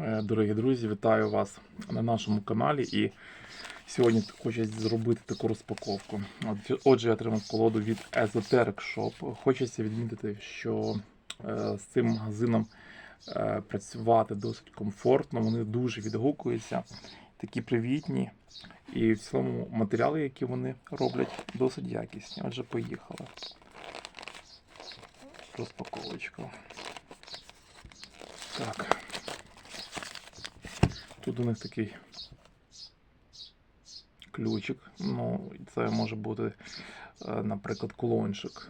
Е, Дорогі друзі, вітаю вас на нашому каналі. І сьогодні хочу зробити таку розпаковку. Отже, я отримав колоду від Esoteric Shop. Хочеться відмітити, що е, з цим магазином е, працювати досить комфортно. Вони дуже відгукуються, такі привітні. І в цілому матеріали, які вони роблять, досить якісні. Отже, поїхали. Розпаковочка. Так. Тут у них такий ключик. Ну, це може бути, е, наприклад, кулончик.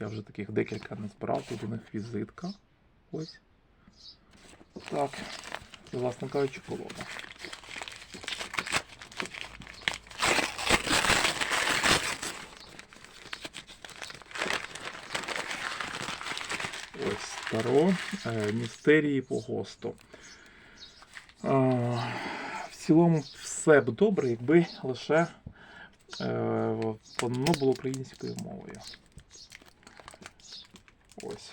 Я вже таких декілька не збирав. Тут у них візитка. Ось. Так. І, власне кажучи, колода. Ось Таро. Е, Містерії по ГОСТу. В цілому все б добре, якби лише е, воно було українською мовою. Ось.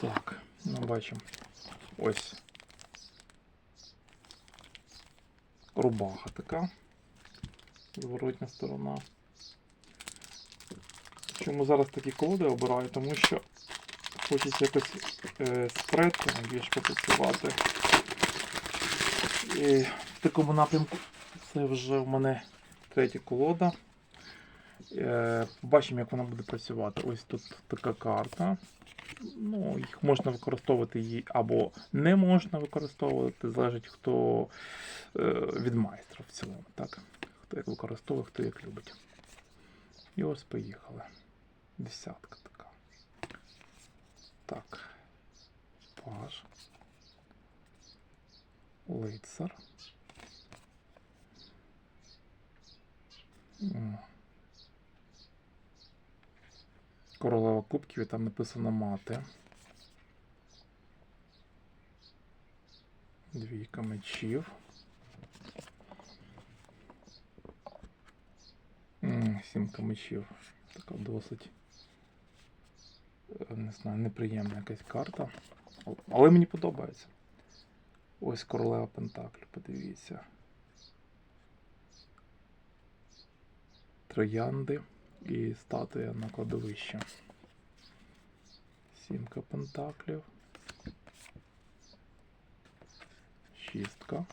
Так, ну бачимо. Ось. Рубаха така. Зворотня сторона. Чому зараз такі колоди обираю? Тому що хочеться якось е, спред більш попрацювати. І в такому напрямку це вже в мене третя колода. Е, Побачимо, як вона буде працювати. Ось тут така карта. Ну, їх можна використовувати її або не можна використовувати, залежить хто е, від майстра в цілому. Так? Як використовує, хто як любить. І ось поїхали. Десятка така. Так. Паж. Лицар. Королева кубків і там написано мати. Двійка мечів. Сімка мечів. Така досить. е, Не знаю, неприємна якась карта. Але мені подобається. Ось королева Пентаклю, подивіться. Троянди і статуя на кладовищі. Сімка пентаклів. Шістка.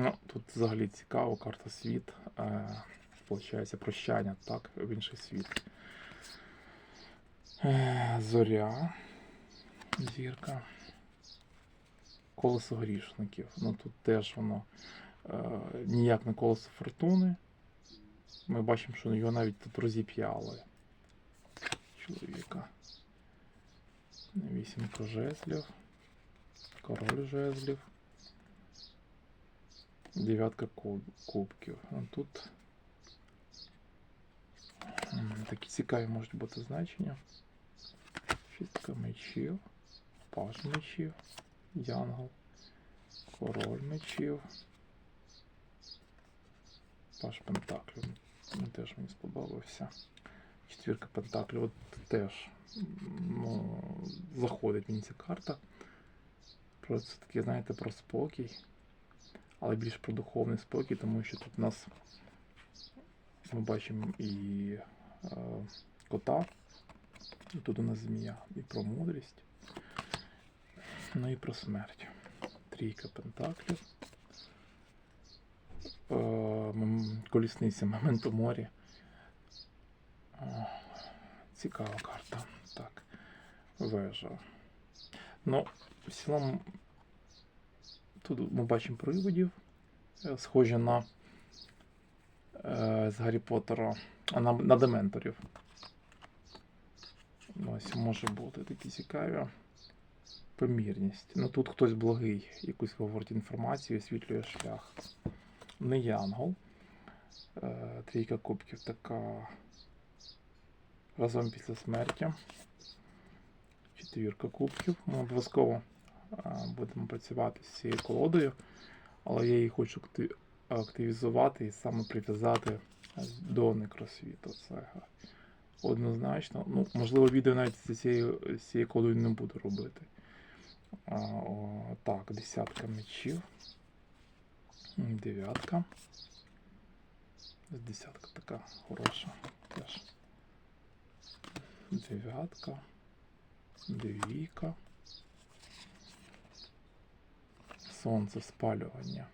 Ну, тут взагалі цікаво, карта світ. Е, Получається прощання, так, в інший світ. Е, зоря. Зірка. Колесо грішників. Ну тут теж воно е, ніяк не колесо фортуни. Ми бачимо, що його навіть тут розіп'яли. Чоловіка. Вісімка жезлів. Король жезлів. Дев'ятка куб- кубків. А тут такі цікаві можуть бути значення. Шістка мечів. Паж мечів. Янгол. Король мечів. Паш Пентаклів. Він теж мені сподобався. Четвірка Пентаклів. От теж ну, заходить мені ця карта. Про це таке, знаєте, про спокій. Але більш про духовний спокій, тому що тут у нас ми бачимо і е, кота, і тут у нас змія, і про мудрість, ну і про смерть. Трійка Пентаклів. Е, колісниця Моменту морі. Цікава карта. Так. Вежа. Ну, в цілому, тут ми бачимо привидів, е, схожі на е, з Гаррі Поттера, а на, на дементорів. Ось може бути такі цікаві. Помірність. Ну тут хтось благий, якусь говорить інформацію, освітлює шлях. Не Янгол. Е, Трійка кубків така разом після смерті. Четвірка кубків. Обов'язково будемо працювати з цією колодою, але я її хочу активізувати і саме прив'язати до некросвіту. Це однозначно. Ну, можливо, відео навіть з цією, з цією колодою не буду робити. А, о, так, десятка мечів. Дев'ятка. Десятка така хороша. Теж. Дев'ятка. Двійка. Сонце спалювання.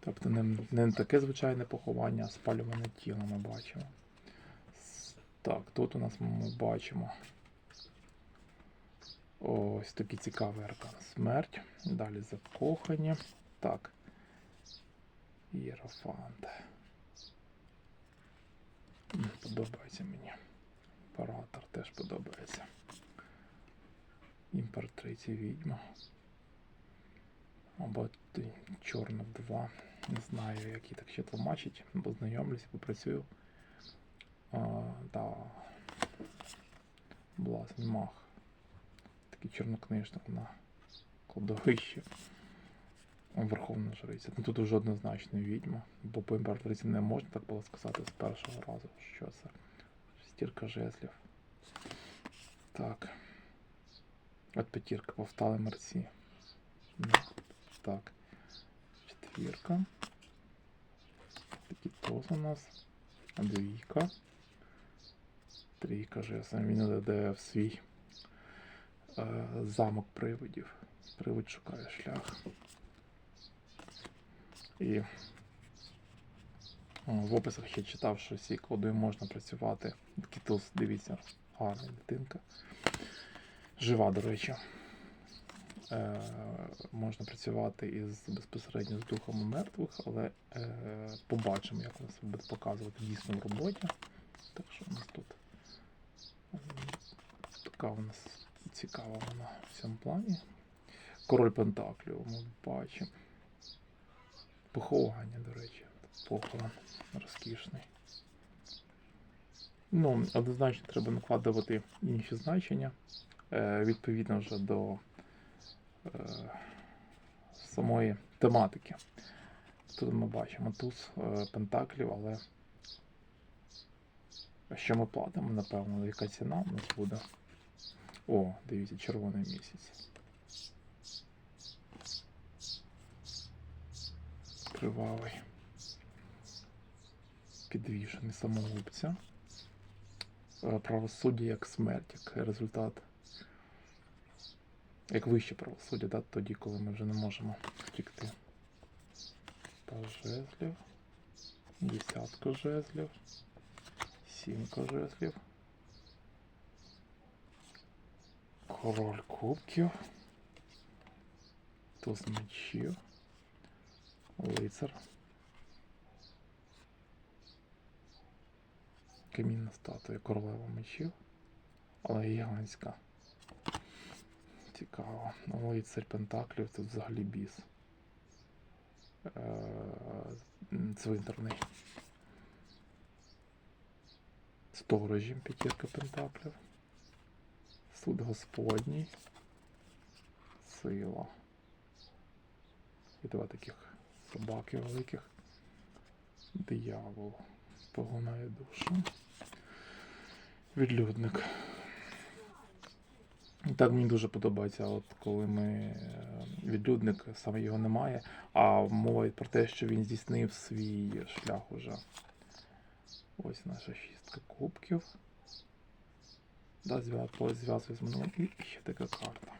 Тобто не, не таке звичайне поховання, а спалюване тіло ми бачимо. Так, тут у нас ми бачимо ось такий цікавий аркан. Смерть. Далі закохані. Так. Єрофант. Подобається мені. Імператор теж подобається. Імператриця відьма. Або чорна вдова. Не знаю, як її так ще тлумачить, бо знайомлюсь, попрацюю. А, мах. Такий чорнокнижник на кладовищі. Верховна жриця. Ну тут уже однозначно відьма, бо по імператриці не можна так було сказати з першого разу, що це. Шестірка жезлів. Так. От п'ятірка повстали мерці. Ну, Так. Четвірка. Такий тоз у нас. Двійка. Трійка жезлів. Він йде в свій е, замок привидів. Привид шукає шлях. І в описах ще читав, що цією кодою можна працювати. Такий дивіться, гарна дитинка. Жива, до речі. Е, можна працювати із безпосередньо з духами мертвих, але е, побачимо, як воно себе буде показувати дійсно в роботі. Так що у нас тут така у нас цікава вона в цьому плані. Король Пентаклів ми бачимо. Поховання, до речі, похорон розкішний. Ну, однозначно треба накладувати інші значення, відповідно вже до е, самої тематики. Тут ми бачимо туз е, пентаклів, але що ми платимо, напевно, яка ціна у нас буде. О, дивіться, червоний місяць. Кривавий. Підвішений самогубця. Е, Правосуддя як смерть, як результат. Як вище правосуддя, да? тоді, коли ми вже не можемо втікти. Та жезлів. Десятка жезлів. Сімка жезлів. Король кубків. Туз мечів. Лицар. Камінна статуя королева мечів. Але гігантська. Цікаво. Ну, Лицар Пентаклів це взагалі біс. Е, Цвинтарний. Сторожі, п'ятірка Пентаклів. Суд Господній. Сила. І два таких собаки великих. Диявол. Погонає душу. Відлюдник. Так мені дуже подобається, от коли ми е, відлюдник, саме його немає, а мова про те, що він здійснив свій шлях уже. Ось наша шістка кубків. Да, зв'я- зв'язує з минулим. І ще така карта.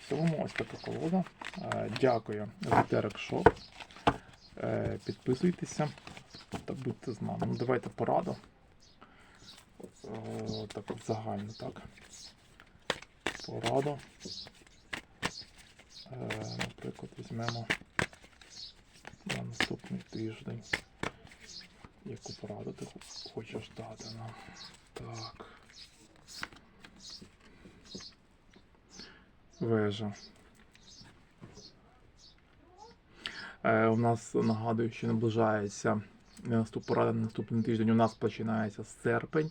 В цілому ось така колода. Е, Дякую за Терек Шоп. Підписуйтеся та будьте з нами. Ну, давайте пораду. Е, Так от загально, так. Пораду. Е, Наприклад, візьмемо на наступний тиждень. Яку пораду ти хочеш дати нам? Так. Вежа. Е, у нас нагадую, що наближається наступ порада на наступний тиждень. У нас починається серпень,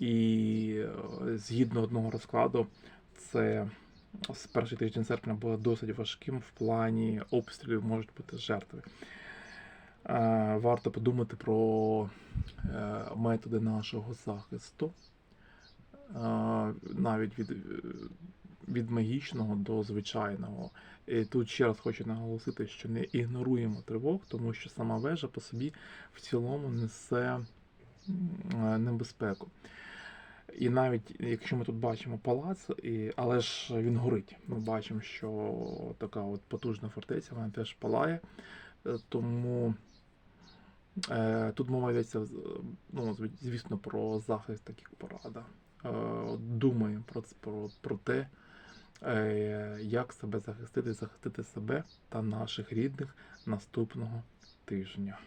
і е, згідно одного розкладу, це з перший тиждень серпня було досить важким в плані обстрілів можуть бути жертви. Е, Варто подумати про е, методи нашого захисту, е, навіть від, від магічного до звичайного. І тут ще раз хочу наголосити, що не ігноруємо тривог, тому що сама вежа по собі в цілому несе небезпеку. І навіть якщо ми тут бачимо палац, і, але ж він горить. Ми бачимо, що така от потужна фортеця, вона теж палає. Е, Тому е, тут мова йдеться ну, звісно, про захист таких порада. Е, думаємо про, про, про те, е, як себе захистити, захистити себе та наших рідних наступного тижня.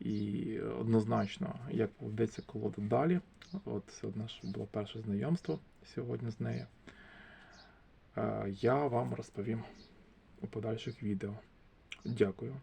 І однозначно, як поведеться колода далі. От це наше було перше знайомство сьогодні з нею. Е, Я вам розповім у подальших відео. Дякую.